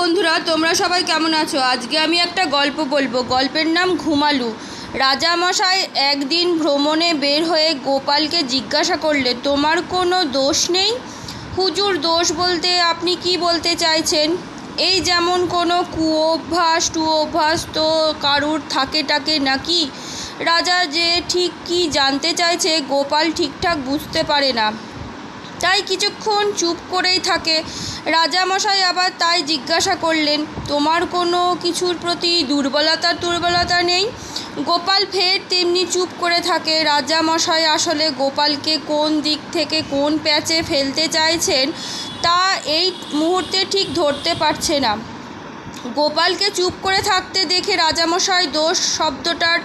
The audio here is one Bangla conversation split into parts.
বন্ধুরা, তোমরা সবাই কেমন আছো? আজকে আমি একটা গল্প বলব। গল্পের নাম ঘুমালু। রাজামশাই একদিন ভ্রমণে বের হয়ে গোপালকে জিজ্ঞাসা করলে, তোমার কোনো দোষ নেই? হুজুর দোষ বলতে আপনি কি বলতে চাইছেন? এই যেমন কোনো কুঅভ্যাস, টুঅভ্যাস তো কারুর থাকে টাকে নাকি? রাজা যে ঠিক কি জানতে চাইছে, গোপাল ঠিকঠাক বুঝতে পারে না। তাই কিছুক্ষণ চুপ করেই থাকে। রাজামশাই আবার তাই জিজ্ঞাসা করলেন, তোমার কোনো কিছুর প্রতি দুর্বলতা দুর্বলতা নেই? গোপাল ফের তেমনি চুপ করে থাকে। রাজামশাই আসলে গোপালকে কোন দিক থেকে কোন প্যাচে ফেলতে চাইছেন, তা এই মুহূর্তে ঠিক ধরতে পারছে না। গোপালকে চুপ করে থাকতে দেখে রাজামশাই দোষ শব্দটার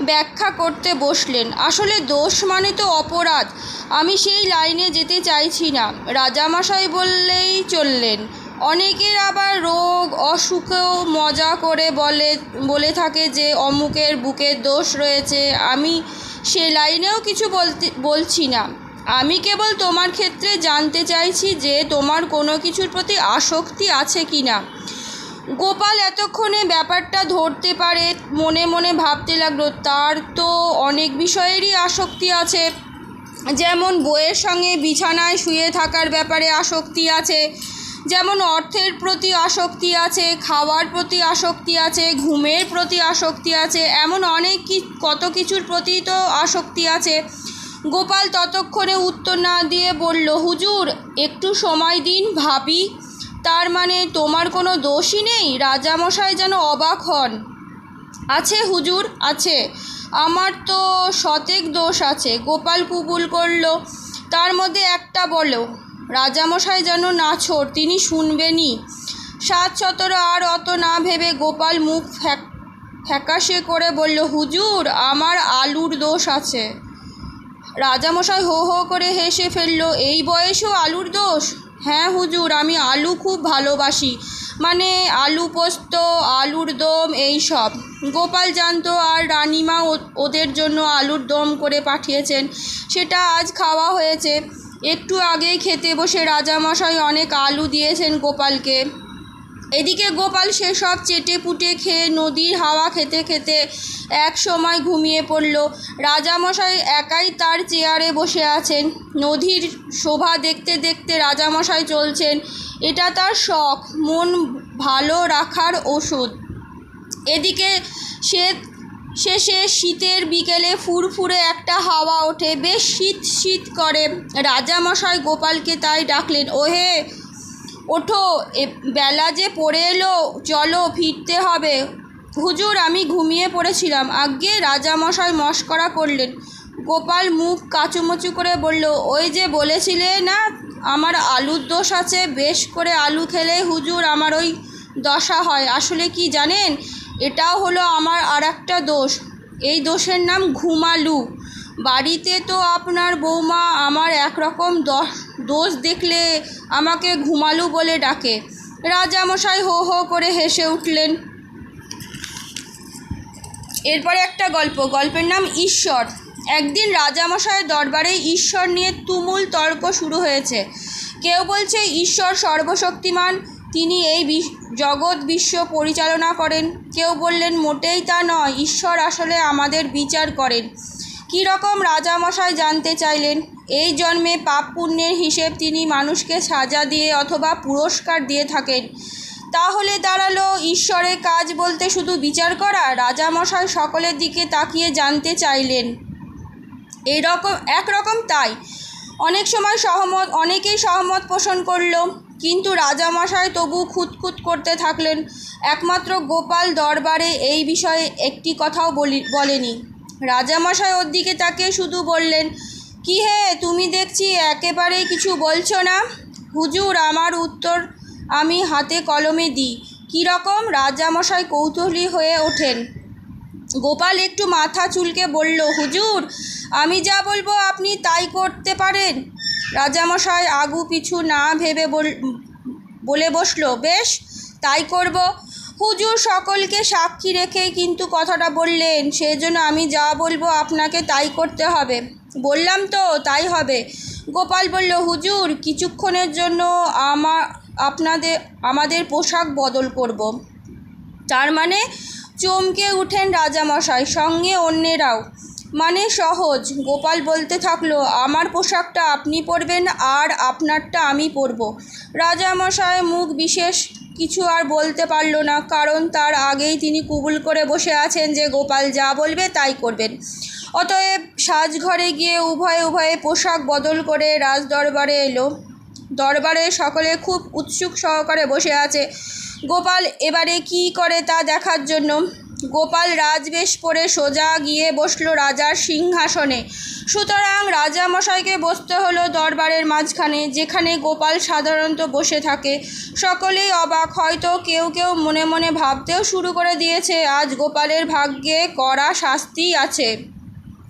ব্যাখ্যা করতে বসলেন। আসলে দোষ মানে তো অপরাধ। আমি সেই লাইনে যেতে চাইছি না। রাজামশাই বললেই চললেন। অনেকের আবার রোগ, অসুখেও মজা করে বলে বলে থাকে যে অমুকের বুকের দোষ রয়েছে। আমি সে লাইনেও কিছু বলতে, বলছি না। আমি কেবল তোমার ক্ষেত্রে জানতে চাইছি যে তোমার কোনো কিছুর প্রতি আসক্তি আছে কি না গোপাল এতক্ষণে ব্যাপারটা ধরতে পারে, মনে মনে ভাবতে লাগল, তার তো অনেক বিষয়েরই আসক্তি আছে। যেমন বইয়ের সঙ্গে বিছানায় শুয়ে থাকার ব্যাপারে আসক্তি আছে, যেমন অর্থের প্রতি আসক্তি আছে, খাওয়ার প্রতি আসক্তি আছে, ঘুমের প্রতি আসক্তি আছে, এমন অনেক কি, কত কিছুর প্রতি তো আসক্তি আছে। গোপাল ততক্ষণে উত্তর না দিয়ে বলল, হুজুর, একটু সময় দিন, ভাবি। তার মানে তোমার কোনো দোষই নেই? রাজামশাই যেন অবাক হন। আছে হুজুর, আছে। আমার তো শতেক দোষ আছে, গোপাল কুবুল করল। তার মধ্যে একটা বলো, রাজামশাই যেন নাছোড় তিনি শুনবেনই। সাত সতেরো আর অত না ভেবে গোপাল মুখ ফ্যাক, ফ্যাকাশে করে বলল, হুজুর, আমার আলুর দোষ আছে। রাজামশাই হো হো করে হেসে ফেলল, এই বয়সেও আলুর দোষ? হ্যাঁ হুজুর, আমি আলু খুব ভালোবাসি। মানে আলু পোস্ত, আলুর দম, এই সব। গোপাল জানতো আর রানিমা ওদের জন্য আলুর দম করে পাঠিয়েছেন। সেটা আজ খাওয়া হয়েছে। একটু আগেই খেতে বসে রাজামশাই অনেক আলু দিয়েছেন গোপালকে। এদিকে গোপাল সেসব চেটে পুটে খেয়ে নদীর হাওয়া খেতে খেতে এক সময় ঘুমিয়ে পড়ল। রাজামশাই একাই তার চেয়ারে বসে আছেন। নদীর শোভা দেখতে দেখতে রাজামশাই চলছেন। এটা তার শখ, মন ভালো রাখার ওষুধ। এদিকে সে শেষে শীতের বিকেলে ফুরফুরে একটা হাওয়া ওঠে। বেশ শীত শীত করে। রাজামশাই গোপালকে তাই ডাকলেন, ওহে ওঠো, এ বেলা যে পড়ে এলো, চলো ফিরতে হবে। হুজুর, আমি ঘুমিয়ে পড়েছিলাম। আজ্ঞে, রাজামশাই মস্করা করলেন। গোপাল মুখ কাচুমচু করে বলল, ওই যে বলেছিলে না, আমার আলুর দোষ আছে, বেশ করে আলু খেলে হুজুর আমার ওই দশা হয়। আসলে কি জানেন? এটাও হলো আমার আর একটা দোষ। এই দোষের নাম ঘুমালু। বাড়িতে তো আপনার বৌমা আমার একরকম দোষ দেখলে আমাকে ঘুমালু বলে ডাকে। রাজামশাই হো হো করে হেসে উঠলেন। এরপরে একটা গল্প। গল্পের নাম ঈশ্বর। একদিন রাজামশাইয়ের দরবারে ঈশ্বর নিয়ে তুমুল তর্ক শুরু হয়েছে। কেউ বলছে, ঈশ্বর সর্বশক্তিমান, তিনি এই জগৎ বিশ্ব পরিচালনা করেন। কেউ বললেন, মোটেই তা নয়, ঈশ্বর আসলে আমাদের বিচার করেন। কী রকম রাজামশাই জানতে চাইলেন? এই জন্মে পাপ পুণ্যের হিসেব তিনি মানুষকে সাজা দিয়ে অথবা পুরস্কার দিয়ে থাকেন। তাহলে দাঁড়াল, ঈশ্বরের কাজ বলতে শুধু বিচার করা? রাজামশাই সকলের দিকে তাকিয়ে জানতে চাইলেন। এই রকম একরকম তাই। অনেক সময় সহমত, অনেকেই সহমত পোষণ করল, কিন্তু রাজামশাই তবু খুঁতখুত করতে থাকলেন। একমাত্র গোপাল দরবারে এই বিষয়ে একটি কথাও বলি, বলেনি। রাজামশাই ওর দিকে তাকিয়ে শুধু বললেন, কি হে, তুমি দেখছি একেবারেই কিছু বলছো না? হুজুর, আমার উত্তর আমি হাতে কলমে দিই। কীরকম রাজামশাই কৌতূহলী হয়ে ওঠেন। গোপাল একটু মাথা চুলকে বলল, হুজুর, আমি যা বলব আপনি তাই করতে পারেন? রাজামশাই আগু পিছু না ভেবে বল- বলে বসল, বেশ, তাই করব। হুজুর সকলকে সাক্ষী রেখে কিন্তু কথাটা বললেন। সেজন্য আমি যা বলব আপনাকে তাই করতে হবে। বললাম তো, তাই হবে। গোপাল বলল, হুজুর, কিছুক্ষণের জন্য আমার আপনাদের, আমাদের পোশাক বদল করব। তার মানে চমকে উঠেন রাজামশাই, সঙ্গে অন্যেরাও। মানে সহজ। গোপাল বলতে থাকল, আমার পোশাকটা আপনি পরবেন আর আপনারটা আমি পরব। রাজামশাই মুখ বিশেষ কিছু আর বলতে পারল না, কারণ তার আগেই তিনি কুবুল করে বসে আছেন যে গোপাল যা বলবে তাই করবেন। অতএব সাজঘরে গিয়ে উভয়ে উভয়ে পোশাক বদল করে রাজদরবারে এলো। দরবারে সকলে খুব উৎসুক সহকারে বসে আছে। গোপাল, এবারে কি করে তা দেখার জন্য? গোপাল রাজবেশ পরে সোজা গিয়ে বসল রাজার সিংহাসনে। সুতরাং রাজামশাইকে বসতে হলো দরবারের মাঝখানে, যেখানে গোপাল সাধারণত বসে থাকে। সকলেই অবাক, হয়তো কেউ কেউ মনে মনে ভাবতেও শুরু করে দিয়েছে, আজ গোপালের ভাগ্যে কড়া শাস্তি আছে।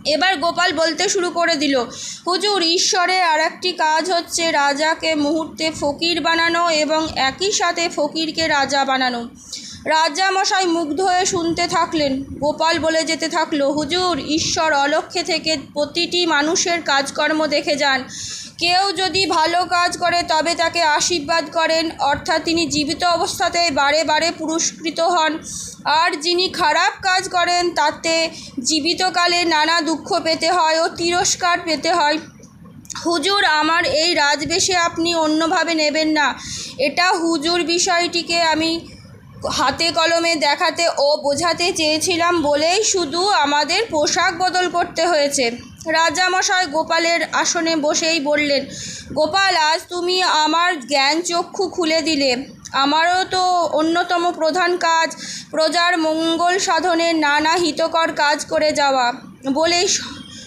এবার গোপাল বলতে শুরু করে দিল, হুজুর, ঈশ্বরের আর একটি কাজ হচ্ছে রাজাকে মুহূর্তে ফকির বানানো এবং একই সাথে ফকিরকে রাজা বানানো। রাজামশাই মুগ্ধ হয়ে শুনতে থাকলেন। গোপাল বলে যেতে থাকল, হুজুর, ঈশ্বর অলক্ষ্যে থেকে প্রতিটি মানুষের কাজকর্ম দেখে যান। কেউ যদি ভালো কাজ করে, তবে তাকে আশীর্বাদ করেন। অর্থাৎ তিনি জীবিত অবস্থাতে বারে বারে পুরস্কৃত হন। আর যিনি খারাপ কাজ করেন, তাতে জীবিতকালে নানা দুঃখ পেতে হয় ও তিরস্কার পেতে হয়। হুজুর, আমার এই রাজবেশে আপনি অন্যভাবে নেবেন না। এটা হুজুর বিষয়টিকে আমি হাতে কলমে দেখাতে ও বোঝাতে চেয়েছিলাম বলেই শুধু আমাদের পোশাক বদল করতে হয়েছে। রাজামশাই গোপালের আসনে বসেই বললেন, গোপাল, আজ তুমি আমার জ্ঞান চক্ষু খুলে দিলে। আমারও তো অন্যতম প্রধান কাজ প্রজার মঙ্গল সাধনের নানা হিতকর কাজ করে যাওয়া। বলেই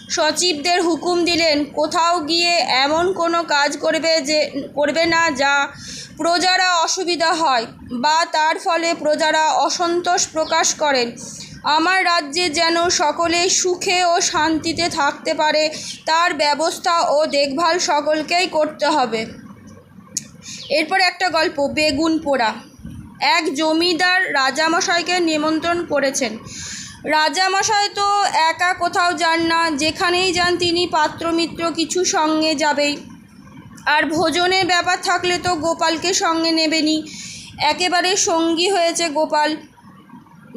সচিবদের হুকুম দিলেন, কোথাও গিয়ে এমন কোনো কাজ করবে যে, করবে না যা প্রজারা অসুবিধা হয় বা তার ফলে প্রজারা অসন্তোষ প্রকাশ করেন। আমার রাজ্যে যেন সকলেই সুখে ও শান্তিতে থাকতে পারে, তার ব্যবস্থা ও দেখভাল সকলকেই করতে হবে। এরপর একটা গল্প, বেগুন পোড়া। এক জমিদার রাজামশাইকে নিমন্ত্রণ করেছেন। রাজামশাই তো একা কোথাও যান না, যেখানেই যান তিনি পাত্রমিত্র কিছু সঙ্গে যাবেই। আর ভোজনের ব্যাপার থাকলে তো গোপালকে সঙ্গে নেবেনি একেবারে সঙ্গী হয়েছে গোপাল।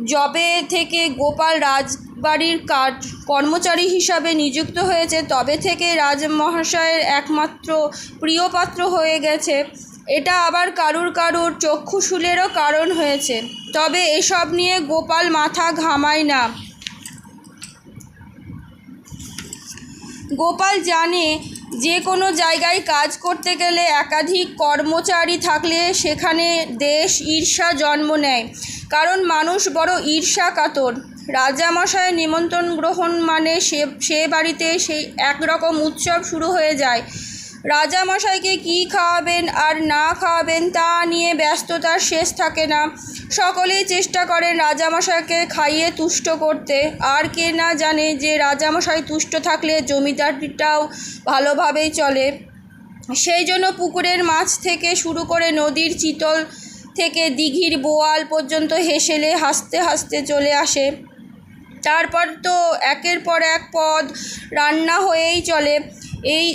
জবে থেকে গোপাল রাজবাড়ির কাঠ কর্মচারী হিসাবে নিযুক্ত হয়েছে, তবে থেকে রাজমহাশয়ের একমাত্র প্রিয়পাত্র হয়ে গেছে। এটা আবার কারুর কারুর চক্ষুশূলেরও কারণ হয়েছে। তবে এসব নিয়ে গোপাল মাথা ঘামায় না। গোপাল জানে যে কোনো জায়গায় কাজ করতে গেলে একাধিক কর্মচারী থাকলে সেখানে দেশ ঈর্ষা জন্ম নেয়। কারণ মানুষ বড় ঈর্ষা কাতর রাজামশায়ের নিমন্ত্রণ গ্রহণ মানে সে সে বাড়িতে সেই একরকম উৎসব শুরু হয়ে যায়। রাজামশাইকে কী খাওয়াবেন আর না খাওয়াবেন তা নিয়ে ব্যস্ততার শেষ থাকে না। সকলেই চেষ্টা করেন রাজামশাইকে খাইয়ে তুষ্ট করতে। আর কে না জানে যে রাজামশাই তুষ্ট থাকলে জমিদারটাও ভালোভাবেই চলে। সেই জন্য পুকুরের মাছ থেকে শুরু করে নদীর চিতল থেকে দিঘির বোয়াল পর্যন্ত হেসেলে হাসতে হাসতে চলে আসে। তারপর তো একের পর এক পদ রান্না হয়েই চলে। এই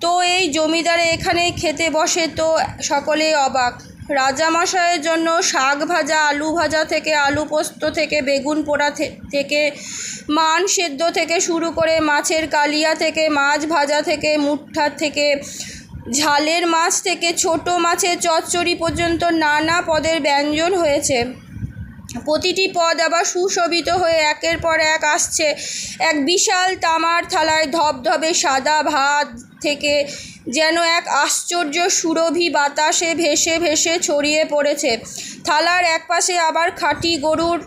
তো এই জমিদারে এখানে খেতে বসে তো সকলেই অবাক। রাজামশাইয়ের জন্য শাক ভাজা, আলু ভাজা থেকে আলু পোস্ত থেকে বেগুন পোড়া থেকে মান সেদ্ধ থেকে শুরু করে মাছের কালিয়া থেকে, মাছ ভাজা থেকে, মুঠা থেকে, ঝালের মাছ থেকে, ছোট মাছের চচ্চড়ি পর্যন্ত নানা পদের ব্যঞ্জন হয়েছে। প্রতিটি পদ আবার সুশোভিত হয়ে একের পর এক আসছে। এক বিশাল তামার থালায় ধবধবে সাদা ভাত থেকে যেন এক আশ্চর্য সুরভি বাতাসে ভেসে ভেসে ছড়িয়ে পড়েছে। থালার একপাশে আবার খাঁটি গরুর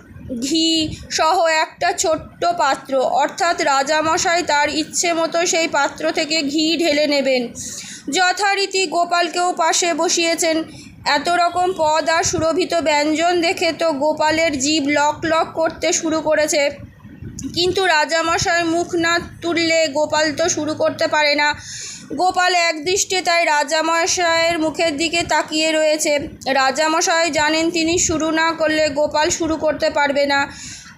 ঘি সহ একটা ছোট্ট পাত্র। অর্থাৎ রাজামশাই তার ইচ্ছে মতো সেই পাত্র থেকে ঘি ঢেলে নেবেন। যথারীতি গোপালকেও পাশে বসিয়েছেন। এত রকম পদ আর সুরভিত ব্যঞ্জন দেখে তো গোপালের জীব লক লক করতে শুরু করেছে। কিন্তু রাজামশাই মুখ না তুললে গোপাল তো শুরু করতে পারে না। গোপাল একদৃষ্টে তাই রাজামশায়ের মুখের দিকে তাকিয়ে রয়েছে। রাজামশাই জানেন তিনি শুরু না করলে গোপাল শুরু করতে পারবে না।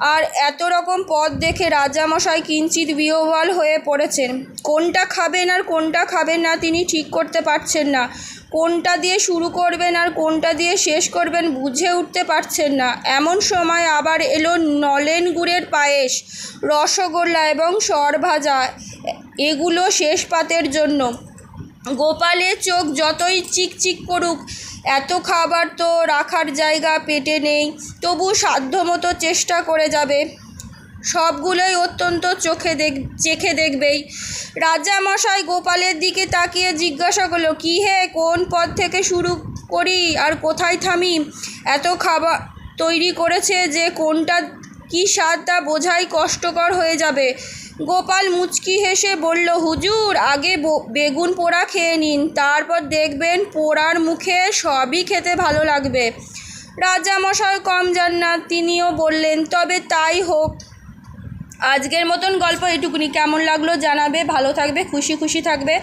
আর এত রকম পদ দেখে রাজামশাই কিঞ্চিত বিহ্বল হয়ে পড়েছেন। কোনটা খাবেন আর কোনটা খাবেন না তিনি ঠিক করতে পারছেন না। কোনটা দিয়ে শুরু করবেন আর কোনটা দিয়ে শেষ করবেন বুঝে উঠতে পারছেন না। এমন সময় আবার এলো নলেন গুড়ের পায়েস, রসগোল্লা এবং সরভাজা। এগুলো শেষ পাতের জন্য। গোপালের চোখ যতই চিকচিক করুক এত খাবার তো রাখার জায়গা পেটে নেই, তবু সাধ্যমতো চেষ্টা করে যাবে। সবগুলোই অত্যন্ত চোখে দেখ, চেখে দেখবেই। রাজামশাই গোপালের দিকে তাকিয়ে জিজ্ঞাসা করল, কী হে, কোন পদ থেকে শুরু করি আর কোথায় থামি? এত খাবার তৈরি করেছে যে কোনটা, কী স্বাদ তা বোঝাই কষ্টকর হয়ে যাবে। গোপাল মুচকি হেসে বলল, হুজুর, আগে বেগুন পোড়া খেয়ে নিন, তারপর দেখবেন পোড়ার মুখে সবই খেতে ভালো লাগবে। রাজামশাই কম যান না তিনিও বললেন, তবে তাই হোক। আজকের মতন গল্প এটুকুনি। কেমন লাগল জানাবে, ভালো থাকবে, খুশি খুশি থাকবে।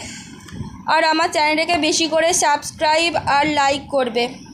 আর আমার চ্যানেলটাকে বেশি করে সাবস্ক্রাইব আর লাইক করবে।